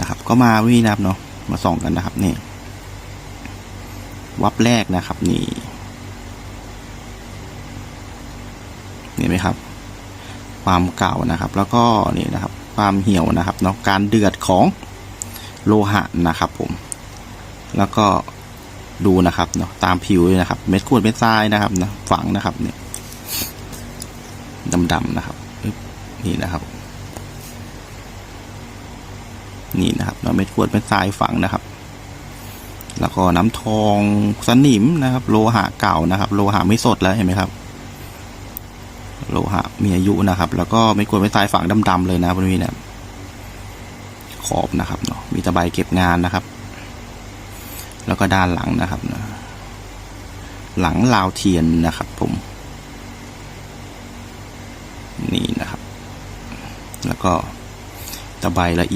นะครับ ก็มาวิ่นะครับเนาะมาส่องกันนะครับนี่วับแรกนะครับ นี่เห็นไหมครับ ความเก่านะครับ แล้วก็นี่นะครับ ความเหี่ยวนะครับเนาะการเดือดของโลหะนะครับ ผม แล้วก็ดูนะครับเนาะตามผิวเลยนะครับ เม็ดขวดเม็ดทรายนะครับนะฝังนะครับเนี่ยดำๆนะครับนี่นะครับ นี่นะครับเนาเม็ดขวดเม็ดทรายฝังนะครับ แล้วก็น้ำทองสนิมนะครับ โลหะเก่านะครับ โลหะไม่สดแล้วเห็นไหมครับ โลหะมีอายุนะครับ แล้วก็ไม่ควรไม่ทรายฝังดำๆเลยนะครับนี่นะขอบนะครับเนาะมีตะไบเก็บงานนะครับ แล้วก็ด้านหลังนะครับนะหลังลาวเทียนนะครับ ผม นี่นะครับ แล้วก็ตะไบละเอียด